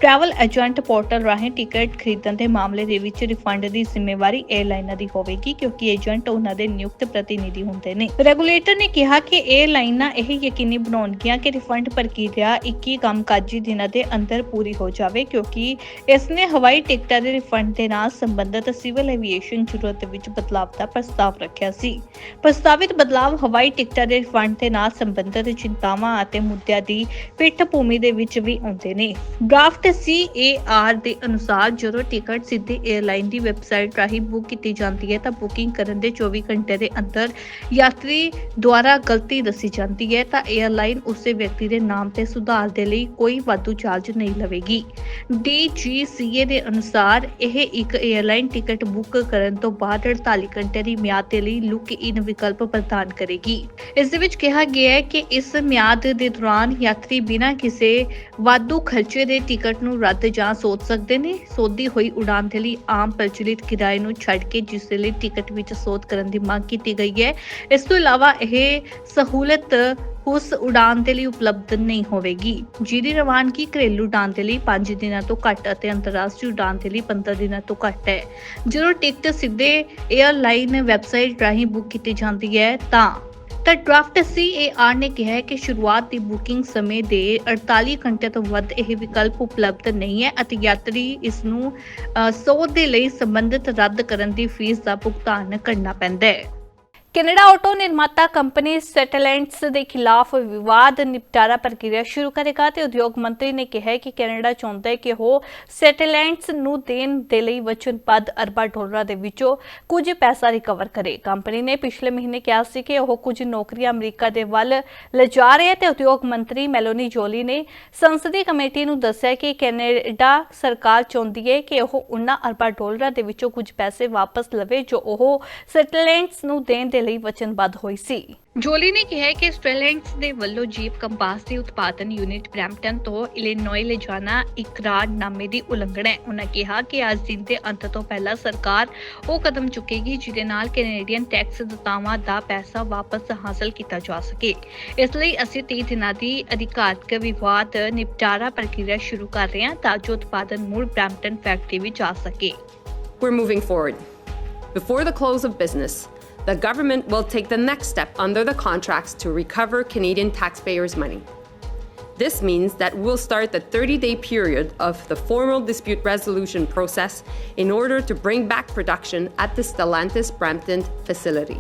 ਟਰੈਵਲ ਏਜੰਟ ਪੋਰਟਲ ਰਾਹੀਂ ਟਿਕਟ ਖਰੀਦਣ ਦੇ ਮਾਮਲੇ ਦੇ ਵਿੱਚ ਰਿਫੰਡ ਦੀ ਜ਼ਿੰਮੇਵਾਰੀ 에ਅਰਲਾਈਨਾਂ ਦੀ ਹੋਵੇਗੀ ਕਿਉਂਕਿ ਏਜੰਟ ਉਹਨਾਂ ਦੇ ਨਿਯੁਕਤ ਪ੍ਰਤੀਨਿਧੀ ਹੁੰਦੇ ਨੇ। ਰੈਗੂਲੇਟਰ ਨੇ ਕਿਹਾ ਕਿ 에ਅਰਲਾਈਨਾਂ ਇਹ ਯਕੀਨੀ ਬਣਾਉਣਗੀਆਂ ਕਿ ਰਿਫੰਡ ਪ੍ਰਕਿਰਿਆ 21 ਕੰਮਕਾਜੀ ਦਿਨਾਂ ਦੇ ਅੰਦਰ ਪੂਰੀ ਹੋ ਜਾਵੇ, ਕਿਉਂਕਿ ਇਸ ਨੇ ਹਵਾਈ ਟਿਕਟਾਂ ਦੇ ਰਿਫੰਡ ਦੇ ਨਾਲ ਸੰਬੰਧਿਤ ਸਿਵਲ ਐਵੀਏਸ਼ਨ ਜ਼ਰੂਰਤ ਵਿੱਚ ਬਦਲਾਅ ਦਾ ਪ੍ਰਸਤਾਵ ਰੱਖਿਆ ਸੀ। ਪ੍ਰਸਤਾਵਿਤ ਬਦਲਾਅ ਹਵਾਈ ਟਿਕਟਾਂ ਦੇ ਰਿਫੰਡ ਦੇ ਨਾਲ ਸੰਬੰਧਿਤ ਚਿੰਤਾਵਾਂ ਅਤੇ ਮੁੱਦਿਆਂ ਦੀ ਪਿੱਠ ਭੂਮੀ ਦੇ ਵਿੱਚ ਵੀ ਆਉਂਦੇ ਨੇ। ਡਰਾਫਟ CAR ਦੇ ਅਨੁਸਾਰ ਜਦੋਂ ਟਿਕਟ ਸਿੱਧੇ 에ਅਰਲਾਈਨ ਦੀ ਵੈਬਸਾਈਟ ਰਾਹੀਂ ਬੁੱਕ ਕੀਤੀ ਜਾਂਦੀ ਹੈ, ਤਾਂ ਬੁਕਿੰਗ ਕਰਨ ਦੇ 24 ਘੰਟੇ ਦੇ ਅੰਦਰ ਯਾਤਰੀ ਦੁਆਰਾ ਗਲਤੀ ਦੱਸੀ ਜਾਂਦੀ ਹੈ ਤਾਂ 에ਅਰਲਾਈਨ ਉਸੇ ਵਿਅਕਤੀ ਦੇ ਨਾਮ ਤੇ ਸੁਧਾਰ ਦੇ ਲਈ ਕੋਈ ਵਾਧੂ ਚਾਰਜ ਨਹੀਂ ਲਵੇਗੀ। DGCA ਦੇ ਅਨੁਸਾਰ ਇਹ ਇੱਕ 에ਅਰਲਾਈਨ ਟਿਕਟ ਬੁੱਕ ਕਰਨ ਤੋਂ ਬਾਅਦ 48 ਘੰਟੇ ਦੀ ਮਿਆਦ ਦੇ ਲਈ ਲੁੱਕ ਇਨ ਵਿਕਲਪ ਪ੍ਰਦਾਨ ਕਰੇਗੀ। ਇਸ ਦੇ ਵਿੱਚ ਕਿਹਾ ਗਿਆ ਹੈ ਕਿ ਇਸ ਮਿਆਦ ਦੇ ਦੌਰਾਨ ਯਾਤਰੀ ਬਿਨਾਂ ਕਿਸੇ ਵਾਧੂ ਖਰਚੇ ਦੇ ਟਿਕਟ ਨੂੰ ਰੱਦ ਜਾਂ ਸੋਧ ਸਕਦੇ ਨੇ। ਸੋਧੀ ਹੋਈ ਉਡਾਨ ਦੇ ਲਈ ਆਮ ਪ੍ਰਚਲਿਤ ਕਿਰਾਏ ਨੂੰ ਛੱਡ ਕੇ ਜਿਸ ਦੇ ਲਈ ਟਿਕਟ ਵਿੱਚ ਸੋਧ ਕਰਨ ਦੀ ਮੰਗ ਕੀਤੀ ਗਈ ਹੈ। ਇਸ ਤੋਂ ਇਲਾਵਾ ਇਹ ਸਹੂਲਤ ਉਸ ਉਡਾਨ ਦੇ ਲਈ ਉਪਲਬਧ ਨਹੀਂ ਹੋਵੇਗੀ। ਜਿਹਦੀ ਰਵਾਨਗੀ ਘਰੇਲੂ ਉਡਾਨ ਦੇ ਲਈ 5 ਦਿਨਾਂ ਤੋਂ ਘੱਟ ਅਤੇ ਅੰਤਰਰਾਸ਼ਟਰੀ ਉਡਾਨ ਦੇ ਲਈ 15 ਦਿਨਾਂ ਤੋਂ ਘੱਟ ਹੈ। ਜਦੋਂ ਟਿਕਟ ਸਿੱਧੇ 에ਅਰਲਾਈਨ ਵੈਬਸਾਈਟ ਰਾਹੀਂ ਬੁੱਕ ਕੀਤੀ ਜਾਂਦੀ ਹੈ ਤਾਂ ਤਾਂ ਡਰਾਫਟ CAR ਨੇ ਕਿਹਾ ਹੈ ਕਿ ਸ਼ੁਰੂਆਤ ਦੀ ਬੁਕਿੰਗ ਸਮੇਂ ਦੇ 48 ਘੰਟੇ ਤੋਂ ਵੱਧ ਇਹ ਵਿਕਲਪ ਉਪਲਬਧ ਨਹੀਂ ਹੈ ਅਤੇ ਯਾਤਰੀ ਇਸ ਨੂੰ ਅ, ਸੋਧ ਦੇ ਲਈ ਸੰਬੰਧਿਤ ਰੱਦ ਕਰਨ ਦੀ ਫੀਸ ਦਾ ਭੁਗਤਾਨ ਕਰਨਾ ਪੈਂਦਾ ਹੈ। ਕੈਨੇਡਾ ਆਟੋ ਨਿਰਮਾਤਾ ਕੰਪਨੀ ਸੈਟਲੈਂਟਸ ਦੇ ਖਿਲਾਫ ਵਿਵਾਦ ਨਿਪਟਾਰਾ ਪ੍ਰਕਿਰਿਆ ਸ਼ੁਰੂ ਕਰੇਗਾ ਤੇ ਉਦਯੋਗ ਮੰਤਰੀ ਨੇ ਕਿਹਾ ਕਿ ਕੈਨੇਡਾ ਚਾਹੁੰਦਾ ਹੈ ਕਿ ਉਹ ਸੈਟਲੈਂਟਸ ਨੂੰ ਦੇਣ ਦੇ ਲਈ ਵਚਨਬੱਧ ਅਰਬਾਂ ਡਾਲਰਾਂ ਦੇ ਵਿੱਚੋਂ ਕੁਝ ਪੈਸਾ ਰਿਕਵਰ ਕਰੇ। ਕੰਪਨੀ ਨੇ ਪਿਛਲੇ ਮਹੀਨੇ ਕਿਹਾ ਸੀ ਕਿ ਉਹ ਕੁਝ ਨੌਕਰੀਆਂ ਅਮਰੀਕਾ ਦੇ ਵੱਲ ਲਿਜਾ ਰਹੀ ਹੈ ਤੇ ਉਦਯੋਗ ਮੰਤਰੀ ਮੈਲੋਨੀ ਜੋਲੀ ਨੇ ਸੰਸਦੀ ਕਮੇਟੀ ਨੂੰ ਦੱਸਿਆ ਕਿ ਕੈਨੇਡਾ ਸਰਕਾਰ ਚਾਹੁੰਦੀ ਹੈ ਕਿ ਉਹ ਉਹਨਾਂ ਅਰਬਾਂ ਡਾਲਰਾਂ ਦੇ ਵਿੱਚੋਂ ਕੁਝ ਪੈਸੇ ਵਾਪਸ ਲਵੇ ਜੋ ਉਹ ਸੈਟਲੈਂਟਸ ਨੂੰ ਦੇਣ ਦੇ ਲਈ ਵਚਨਬੱਧ ਹੋਈ ਸੀ। ਜੋਲੀ ਨੇ ਕਿਹਾ ਕਿ ਸਟ੍ਰੈਲੈਂਡਸ ਦੇ ਵੱਲੋਂ ਜੀਪ ਕੰਪਾਸ ਦੀ ਉਤਪਾਦਨ ਯੂਨਿਟ ਬ੍ਰੈਂਪਟਨ ਤੋਂ ਇਲੀਨੋਏ ਲਿਜਾਣਾ ਇਕਰਾਰਨਾਮੇ ਦੀ ਉਲੰਘਣਾ ਹੈ। ਉਹਨਾਂ ਕਿਹਾ ਕਿ ਅੱਜ ਦਿਨ ਦੇ ਅੰਤ ਤੋਂ ਪਹਿਲਾਂ ਸਰਕਾਰ ਉਹ ਕਦਮ ਚੁੱਕੇਗੀ ਜਿਹਦੇ ਨਾਲ ਕੈਨੇਡੀਅਨ ਟੈਕਸ ਦਤਾਵਾਂ ਦਾ ਪੈਸਾ ਵਾਪਸ ਹਾਸਲ ਕੀਤਾ ਜਾ ਸਕੇ। ਇਸ ਲਈ ਅਸੀਂ 30 ਦਿਨਾਂ ਦੀ ਅਧਿਕਾਰਕ ਵਿਵਾਦ ਨਿਪਟਾਰਾ ਪ੍ਰਕਿਰਿਆ ਸ਼ੁਰੂ ਕਰ ਰਹੇ ਹਾਂ ਤਾਂ ਜੋ ਉਤਪਾਦਨ ਮੁੜ ਬ੍ਰੈਂਪਟਨ ਫੈਕਟਰੀ ਵਿੱਚ ਆ ਸਕੇ। We're moving forward. Before the close of business, the government will take the next step under the contracts to recover Canadian taxpayers' money. This means that we'll start the 30 day period of the formal dispute resolution process in order to bring back production at the Stellantis Brampton facility.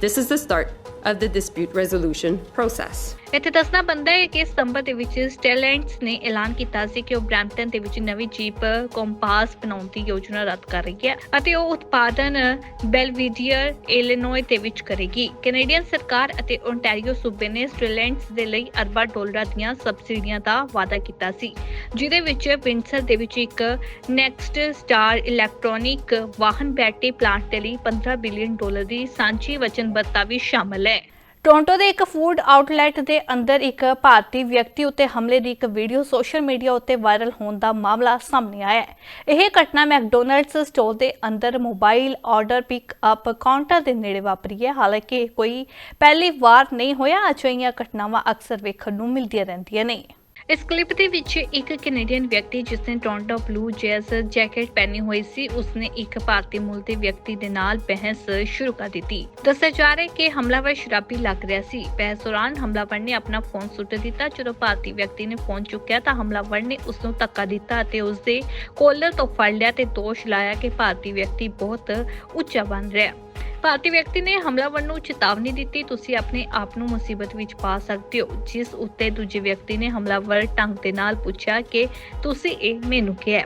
This is the start of the dispute resolution process. ਇੱਥੇ ਦੱਸਣਾ ਬੰਦਾ ਹੈ ਕਿ ਸਤੰਬਰ ਦੇ ਵਿੱਚ ਸਟੈਲੈਂਟਸ ਨੇ ਐਲਾਨ ਕੀਤਾ ਸੀ ਕਿ ਉਹ ਬ੍ਰੈਂਪਟਨ ਦੇ ਵਿੱਚ ਨਵੀਂ ਜੀਪ, ਕੰਪਾਸ ਬਣਾਉਣ ਦੀ ਯੋਜਨਾ ਰੱਦ ਕਰ ਰਹੀ ਹੈ ਅਤੇ ਉਹ ਉਤਪਾਦਨ ਬੈਲਵੀਡੀਅਰ ਇਲੀਨੋਏ ਦੇ ਵਿੱਚ ਕਰੇਗੀ। ਕੈਨੇਡੀਅਨ ਸਰਕਾਰ ਅਤੇ ਓਨਟਾਰੀਓ ਸੂਬੇ ਨੇ ਸਟੈਲੈਂਟਸ ਦੇ ਲਈ ਅਰਬਾਂ ਡਾਲਰਾਂ ਦੀਆਂ ਸਬਸਿਡੀਆਂ ਦਾ ਵਾਅਦਾ ਕੀਤਾ ਸੀ, ਜਿਹਦੇ ਵਿੱਚ ਵਿੰਸਰ ਦੇ ਵਿੱਚ ਇੱਕ ਨੈਕਸਟ ਸਟਾਰ ਇਲੈਕਟ੍ਰੋਨਿਕ ਵਾਹਨ ਬੈਟਰੀ ਪਲਾਂਟ ਦੇ ਲਈ 15 ਬਿਲੀਅਨ ਡਾਲਰ ਦੀ ਸਾਂਝੀ ਵਚਨਬੱਧਤਾ ਵੀ ਸ਼ਾਮਲ ਹੈ। ਟੋਰਾਂਟੋ ਦੇ ਇੱਕ ਫੂਡ ਆਊਟਲੈਟ ਦੇ ਅੰਦਰ ਇੱਕ ਭਾਰਤੀ ਵਿਅਕਤੀ ਉੱਤੇ ਹਮਲੇ ਦੀ ਇੱਕ ਵੀਡੀਓ ਸੋਸ਼ਲ ਮੀਡੀਆ ਉੱਤੇ ਵਾਇਰਲ ਹੋਣ ਦਾ ਮਾਮਲਾ ਸਾਹਮਣੇ ਆਇਆ ਹੈ। ਇਹ ਘਟਨਾ ਮੈਕਡੋਨਲਡਸ ਸਟੋਰ ਦੇ ਅੰਦਰ mobile order pick up counter ਦੇ ਨੇੜੇ ਵਾਪਰੀ ਹੈ। ਹਾਲਾਂਕਿ ਇਹ ਕੋਈ ਪਹਿਲੀ ਵਾਰ ਨਹੀਂ ਹੋਇਆ, ਅਜਿਹੀਆਂ ਘਟਨਾਵਾਂ ਅਕਸਰ ਵੇਖਣ ਨੂੰ ਮਿਲਦੀਆਂ ਰਹਿੰਦੀਆਂ ਨੇ। ਇਸ ਕਲਿੱਪ ਦੇ ਵਿੱਚ ਇੱਕ ਕੈਨੇਡੀਅਨ ਵਿਅਕਤੀ ਜਿਸ ਨੇ ਟੋਰਾਂਟੋ ਬਲੂ ਜੈਜ਼ ਜੈਕਟ ਪਹਿਨੀ ਹੋਈ ਸੀ, ਉਸਨੇ ਇੱਕ ਭਾਰਤੀ ਮੂਲ ਦੇ ਵਿਅਕਤੀ ਦੇ ਨਾਲ ਬਹਿਸ ਸ਼ੁਰੂ ਕਰ ਦਿੱਤੀ। ਦੱਸਿਆ ਜਾ ਰਿਹਾ ਹੈ ਕਿ ਹਮਲਾਵਰ ਸ਼ਰਾਬੀ ਲੱਗ ਰਿਹਾ ਸੀ। ਬਹਿਸ ਦੌਰਾਨ ਹਮਲਾਵਰ ਨੇ ਆਪਣਾ ਫੋਨ ਸੁੱਟ ਦਿੱਤਾ। ਜਦੋਂ ਭਾਰਤੀ ਵਿਅਕਤੀ ਨੇ ਫੋਨ ਚੁੱਕਿਆ ਤਾਂ ਹਮਲਾਵਰ ਨੇ ਉਸ ਨੂੰ ਧੱਕਾ ਦਿੱਤਾ ਅਤੇ ਉਸ ਦੇ ਕੋਲਰ ਤੋਂ ਫੜ ਲਿਆ ਤੇ ਦੋਸ਼ ਲਾਇਆ ਕਿ ਭਾਰਤੀ ਵਿਅਕਤੀ ਬਹੁਤ ਉੱਚਾ ਬਣ ਰਿਹਾ ਭਾਰਤੀ ਵਿਅਕਤੀ ਨੇ ਹਮਲਾਵਰ ਨੂੰ ਚੇਤਾਵਨੀ ਦਿੱਤੀ, ਤੁਸੀਂ ਆਪਣੇ ਆਪ ਨੂੰ ਮੁਸੀਬਤ ਵਿੱਚ ਪਾ ਸਕਦੇ ਹੋ। ਜਿਸ ਉੱਤੇ ਦੂਜੇ ਵਿਅਕਤੀ ਨੇ ਹਮਲਾਵਰ ਢੰਗ ਦੇ ਨਾਲ ਪੁੱਛਿਆ ਕਿ ਤੁਸੀਂ ਇਹ ਮੈਨੂੰ ਕਿਹਾ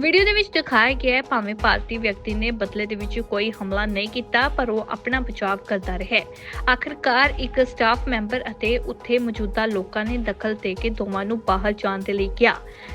ਵੀਡੀਓ ਦੇ ਵਿੱਚ ਦਿਖਾਇਆ ਗਿਆ ਹੈ, ਭਾਵੇਂ ਭਾਰਤੀ ਵਿਅਕਤੀ ਨੇ ਬਦਲੇ ਦੇ ਵਿੱਚ ਕੋਈ ਹਮਲਾ ਨਹੀਂ ਕੀਤਾ, ਪਰ ਉਹ ਆਪਣਾ ਬਚਾਅ ਕਰਦਾ ਰਿਹਾ ਹੈ। ਆਖਰਕਾਰ ਇੱਕ ਸਟਾਫ ਮੈਂਬਰ ਅਤੇ ਉੱਥੇ ਮੌਜੂਦਾ ਲੋਕਾਂ ਨੇ ਦਖਲ ਦੇ ਕੇ ਦੋਵਾਂ ਨੂੰ ਬਾਹਰ ਜਾਣ ਦੇ ਲਈ ਕਿਹਾ।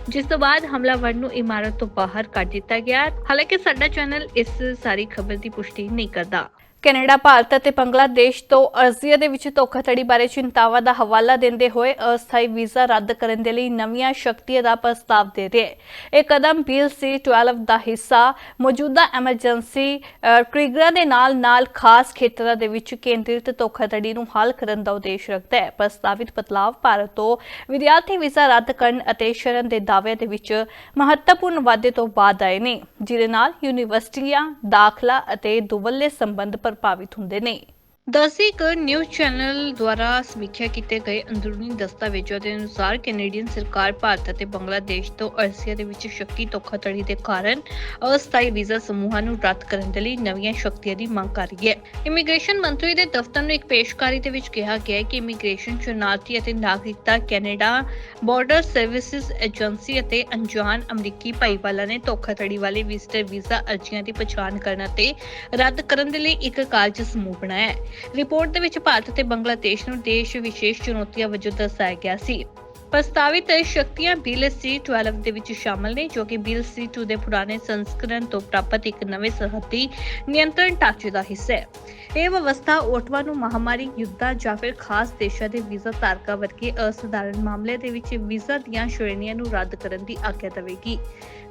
ਜਿਸ ਤੋਂ ਬਾਅਦ ਹਮਲਾਵਰ ਨੂੰ ਇਮਾਰਤ ਤੋਂ ਬਾਹਰ ਕੱਢ ਦਿੱਤਾ ਗਿਆ। ਹਾਲਾਂਕਿ ਸਾਡਾ ਚੈਨਲ ਇਸ ਸਾਰੀ ਖਬਰ ਦੀ ਪੁਸ਼ਟੀ ਨਹੀਂ ਕਰਦਾ। ਕੈਨੇਡਾ ਭਾਰਤ ਅਤੇ ਬੰਗਲਾਦੇਸ਼ ਤੋਂ ਅਰਜ਼ੀਆਂ ਦੇ ਵਿੱਚ ਧੋਖਾਧੜੀ ਬਾਰੇ ਚਿੰਤਾਵਾਂ ਦਾ ਹਵਾਲਾ ਦਿੰਦੇ ਹੋਏ ਅਸਥਾਈ ਵੀਜ਼ਾ ਰੱਦ ਕਰਨ ਦੇ ਲਈ ਨਵੀਆਂ ਸ਼ਕਤੀਆਂ ਦਾ ਪ੍ਰਸਤਾਵ ਦੇ ਰਿਹਾ। ਹੈ ਇਹ ਕਦਮ ਬਿੱਲ ਸੀ 12 ਦਾ ਹਿੱਸਾ। ਮੌਜੂਦਾ ਐਮਰਜੈਂਸੀ ਅ, ਟ੍ਰਿਗਰਾਂ ਦੇ ਨਾਲ-ਨਾਲ ਖਾਸ ਖੇਤਰਾਂ ਦੇ ਵਿੱਚ ਕੇਂਦਰਿਤ ਧੋਖਾਧੜੀ ਨੂੰ ਹੱਲ ਕਰਨ ਦਾ ਉਦੇਸ਼ ਰੱਖਦਾ ਹੈ। ਪ੍ਰਸਤਾਵਿਤ ਬਦਲਾਵ ਭਾਰਤ ਤੋਂ ਵਿਦਿਆਰਥੀ ਵੀਜ਼ਾ ਰੱਦ ਕਰਨ ਅਤੇ ਸ਼ਰਨ ਦੇ ਦਾਅਵਿਆਂ ਦੇ ਵਿੱਚ ਮਹੱਤਵਪੂਰਨ ਵਾਧੇ ਤੋਂ ਬਾਅਦ ਆਏ ਨੇ ਜਿਹਦੇ ਨਾਲ ਯੂਨੀਵਰਸਿਟੀਆਂ ਦਾਖਲਾ ਅਤੇ ਦੁਵੱਲੇ ਸੰਬੰਧ ਪ੍ਰਭਾਵਿਤ ਹੁੰਦੇ ਨੇ। ਦਸਿਕ ਨਿਊਜ਼ ਚੈਨਲ ਦੁਆਰਾ ਸਮੀਖਿਆ ਕੀਤੇ ਗਏ ਅੰਦਰੂਨੀ ਦਸਤਾਵੇਜ਼ਾਂ ਦੇ ਅਨੁਸਾਰ ਕੈਨੇਡੀਅਨ ਸਰਕਾਰ ਭਾਰਤ ਅਤੇ ਬੰਗਲਾਦੇਸ਼ ਤੋਂ ਅਰਜ਼ੀਆਂ ਦੇ ਵਿੱਚ ਸ਼ੱਕੀ ਧੋਖਾਧੜੀ ਦੇ ਕਾਰਨ ਅਸਥਾਈ ਵੀਜ਼ਾ ਸਮੂਹਾਂ ਨੂੰ ਰੱਦ ਕਰਨ ਦੇ ਲਈ ਨਵੀਆਂ ਸ਼ਕਤੀਆਂ ਦੀ ਮੰਗ ਕਰ ਰਹੀ ਹੈ। ਇਮੀਗ੍ਰੇਸ਼ਨ ਮੰਤਰੀ ਦੇ ਦਫ਼ਤਰ ਨੂੰ ਇੱਕ ਪੇਸ਼ਕਾਰੀ ਦੇ ਵਿੱਚ ਕਿਹਾ ਗਿਆ ਹੈ ਕਿ ਇਮੀਗ੍ਰੇਸ਼ਨ ਸ਼ਰਨਾਰਥੀ ਅਤੇ ਨਾਗਰਿਕਤਾ ਕੈਨੇਡਾ ਬਾਰਡਰ ਸਰਵਿਸਿਜ਼ ਏਜੰਸੀ ਅਤੇ ਅਣਜਾਣ ਅਮਰੀਕੀ ਭਾਈਵਾਲਾਂ ਨੇ ਧੋਖਾਧੜੀ ਵਾਲੇ ਵਿਜ਼ਟਰ ਵੀਜ਼ਾ ਅਰਜ਼ੀਆਂ ਦੀ ਪਛਾਣ ਕਰਨ ਅਤੇ ਰੱਦ ਕਰਨ ਦੇ ਲਈ ਇੱਕ ਕਾਰਜ ਸਮੂਹ ਬਣਾਇਆ ਹੈ। ਰਿਪੋਰਟ ਦੇ ਵਿੱਚ ਭਾਰਤ ਅਤੇ ਬੰਗਲਾਦੇਸ਼ ਨੂੰ ਦੇਸ਼ ਵਿਸ਼ੇਸ਼ ਚੁਣੌਤੀਆਂ ਵਜੋਂ ਦਰਸਾਇਆ ਗਿਆ ਸੀ। ਪ੍ਰਸਤਾਵਿਤ ਸ਼ਕਤੀਆਂ ਬਿੱਲ ਸੀ 12 ਦੇ ਵਿੱਚ ਸ਼ਾਮਲ ਨੇ, ਜੋ ਕਿ ਬਿੱਲ ਸੀ 2 ਦੇ ਪੁਰਾਣੇ ਸੰਸਕਰਣ ਤੋਂ ਪ੍ਰਾਪਤ ਇੱਕ ਨਵੇਂ ਸਰਹੱਦੀ ਨਿਯੰਤਰਣ ਢਾਂਚੇ ਦਾ ਹਿੱਸਾ ਹੈ। ਇਹ ਵਿਵਸਥਾ ਔਟਵਾ ਨੂੰ ਮਹਾਮਾਰੀ ਯੁੱਧਾਂ ਜਾਂ ਫਿਰ ਖਾਸ ਦੇਸ਼ਾਂ ਦੇ ਵੀਜ਼ਾ ਧਾਰਕਾਂ ਵਰਗੇ ਅਸਧਾਰਨ ਮਾਮਲੇ ਦੇ ਵਿੱਚ ਵੀਜ਼ਾ ਦੀਆਂ ਸ਼੍ਰੇਣੀਆਂ ਨੂੰ ਰੱਦ ਕਰਨ ਦੀ ਆਗਿਆ ਦੇਵੇਗੀ।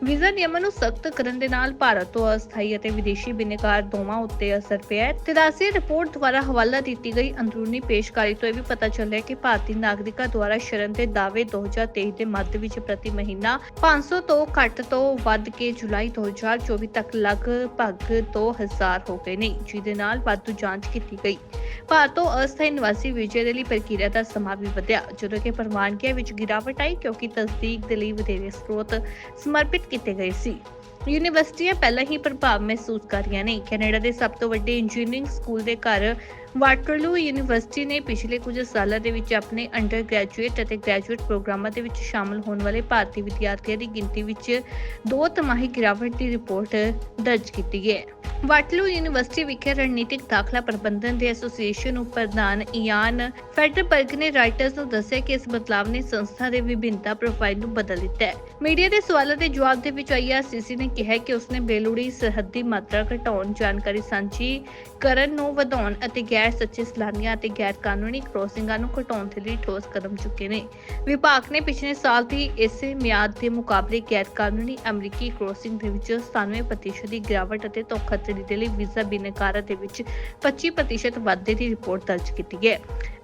ਵੀਜ਼ਾ ਨਿਯਮਾਂ ਨੂੰ ਸਖਤ ਕਰਨ ਦੇ ਨਾਲ ਭਾਰਤ ਤੋਂ ਅਸਥਾਈ ਅਤੇ ਵਿਦੇਸ਼ੀ ਬਿਨੇਕਾਰ ਦੋਵਾਂ ਉੱਤੇ ਅਸਰ ਪਿਆ ਹੈ। ਤਿਰਾਸੀ ਰਿਪੋਰਟ ਦੁਆਰਾ ਹਵਾਲਾ ਦਿੱਤੀ ਗਈ ਅੰਦਰੂਨੀ ਪੇਸ਼ਕਾਰੀ ਤੋਂ ਇਹ ਵੀ ਪਤਾ ਚੱਲਿਆ ਕਿ ਭਾਰਤੀ ਨਾਗਰਿਕਾਂ ਦੁਆਰਾ ਸ਼ਰਨ ਦੇ ਦਾਅਵੇ 2023 ਦੇ ਮੱਧ ਵਿੱਚ ਪ੍ਰਤੀ ਮਹੀਨਾ 500 ਤੋਂ ਘੱਟ ਤੋਂ ਵੱਧ ਕੇ ਜੁਲਾਈ 2024 ਤੱਕ ਲਗਭਗ 2000 ਹੋ ਗਏ ਨੇ, ਜਿਹਦੇ ਨਾਲ ਵੱਧ ਜਾਂਚ ਕੀਤੀ ਗਈ। ਭਾਰਤ ਤੋਂ ਅਸਥਾਈ ਨਿਵਾਸੀ ਵੀਜ਼ੇ ਦੇ ਲਈ ਪ੍ਰਕਿਰਿਆ ਦਾ ਸਮਾਂ ਵੀ ਵਧਿਆ, ਜਦੋਂ ਕਿ ਪ੍ਰਵਾਨਗੀਆਂ ਵਿੱਚ ਗਿਰਾਵਟ ਆਈ ਕਿਉਂਕਿ ਤਸਦੀਕ ਦੇ ਲਈ ਵਧੇਰੇ ਸਰੋਤ ਸਮਰਪਿਤ ਕੀਤੇ ਗਏ ਸੀ। ਯੂਨੀਵਰਸਿਟੀਆਂ ਪਹਿਲਾਂ ਹੀ ਪ੍ਰਭਾਵ ਮਹਿਸੂਸ ਕਰ ਰਹੀਆਂ ਨੇ। ਕੈਨੇਡਾ ਦੇ ਸਭ ਤੋਂ ਵੱਡੇ ਇੰਜੀਨੀਅਰਿੰਗ ਸਕੂਲ ਦੇ ਘਰ ਵਾਟਰਲੂ ਯੂਨੀਵਰਸਿਟੀ ਨੇ ਪਿਛਲੇ ਕੁਝ ਸਾਲਾਂ ਦੇ ਵਿੱਚ ਆਪਣੇ ਅੰਡਰ ਗ੍ਰੈਜੂਏਟ ਅਤੇ ਗ੍ਰੈਜੂਏਟ ਪ੍ਰੋਗਰਾਮਾਂ ਦੇ ਵਿੱਚ ਸ਼ਾਮਲ ਹੋਣ ਵਾਲੇ ਭਾਰਤੀ ਵਿਦਿਆਰਥੀਆਂ ਦੀ ਗਿਣਤੀ ਵਿੱਚ ਦੋ ਤਿਮਾਹੀ ਗਿਰਾਵਟ ਦੀ ਰਿਪੋਰਟ ਦਰਜ ਕੀਤੀ ਹੈ। ਵਾਟਰਲੂ ਯੂਨੀਵਰਸਿਟੀ ਵਿਖੇ ਰਣਨੀਤਿਕ ਦਾਖਲਾ ਪ੍ਰਬੰਧਨ ਦੇ ਐਸੋਸੀਏਸ਼ਨ ਉਪ ਪ੍ਰਧਾਨ ਇਆਨ ਫੈਡਰਬਰਗ ਨੇ ਰਾਈਟਰਸ ਨੂੰ ਦੱਸਿਆ ਕਿ ਇਸ ਬਦਲਾਵ ਨੇ ਸੰਸਥਾ ਦੇ ਵਿਭਿੰਨਤਾ ਪ੍ਰੋਫਾਈਲ ਨੂੰ ਬਦਲ ਦਿੱਤਾ ਹੈ। ਮੀਡੀਆ ਦੇ ਸਵਾਲਾਂ ਦੇ ਜਵਾਬ ਦੇ ਵਿੱਚ ਆਈਆਰਸੀਸੀ ਨੇ ਕਿਹਾ ਕਿ ਉਸਨੇ ਬੇਲੋੜੀ ਸਰਹੱਦੀ ਮਾਤਰਾ ਘਟਾਉਣ ਜਾਣਕਾਰੀ ਸਾਂਝੀ ਕਰਨ ਨੂੰ ਵਧਾਉਣ ਅਤੇ ਗੈਰ ਸੱਚੇ ਸੈਲਾਨੀਆਂ ਅਤੇ ਗੈਰ ਕਾਨੂੰਨੀ ਕ੍ਰੋਸਿੰਗਾਂ ਨੂੰ ਘਟਾਉਣ ਦੇ ਲਈ ਠੋਸ ਕਦਮ ਚੁੱਕੇ ਨੇ। ਵਿਭਾਗ ਨੇ ਪਿਛਲੇ ਸਾਲ ਦੀ ਇਸੇ ਮਿਆਦ ਦੇ ਮੁਕਾਬਲੇ ਗੈਰ ਕਾਨੂੰਨੀ ਅਮਰੀਕੀ ਕ੍ਰੋਸਿੰਗ ਦੇ ਵਿੱਚ 97% ਦੀ ਗਿਰਾਵਟ ਅਤੇ ਧੋਖਾਧੜੀ ਦੇ ਲਈ ਵੀਜ਼ਾ ਬਿਨਕਾਰਾਂ ਦੇ ਵਿੱਚ 25% ਵਾਧੇ ਦੀ ਰਿਪੋਰਟ ਦਰਜ ਕੀਤੀ ਹੈ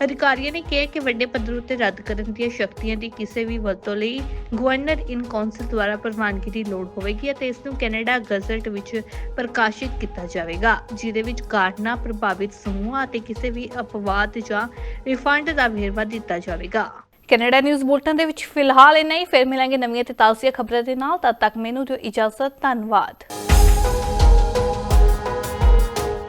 ਅਧਿਕਾਰੀਆਂ ਨੇ ਕਿਹਾ ਕਿ ਵੱਡੇ ਪੱਧਰ ਉੱਤੇ ਰੱਦ ਕਰਨ ਦੀਆਂ ਸ਼ਕਤੀਆਂ ਦੀ ਕਿਸੇ ਵੀ ਵਰਤੋਂ ਲਈ ਗਵਰਨਰ ਇਨ ਕੌਂਸਲ ਦੁਆਰਾ ਪ੍ਰਵਾਨਗੀ ਦੀ ਲੋੜ ਹੋਵੇਗੀ ਅਤੇ ਇਸ ਨੂੰ ਕੈਨੇਡਾ ਗਜ਼ਟ ਵਿੱਚ ਪ੍ਰਕਾਸ਼ਿਤ ਕੀਤਾ ਜਾਵੇਗਾ, ਜਿਹਦੇ ਵਿੱਚ ਕਾਰਨਾਂ ਪ੍ਰਭਾਵਿਤ ਸਮੂਹਾਂ ਅਤੇ ਕਿਸੇ ਵੀ ਅਪਵਾਦ ਜਾਂ ਰਿਫੰਡ ਦਾ ਵੇਰਵਾ ਦਿੱਤਾ ਜਾਵੇਗਾ। ਕੈਨੇਡਾ ਨਿਊਜ਼ ਬੁਲਟਨ ਦੇ ਵਿੱਚ ਫਿਲਹਾਲ ਇਹ ਨਹੀਂ ਫਿਰ ਮਿਲਾਂਗੇ ਨਵੀਆਂ ਤੇ ਤਾਜ਼ੀਆਂ ਖਬਰਾਂ ਦੇ ਨਾਲ। ਤਦ ਤੱਕ ਮੈਨੂੰ ਦਿਓ ਇਜਾਜ਼ਤ। ਧੰਨਵਾਦ।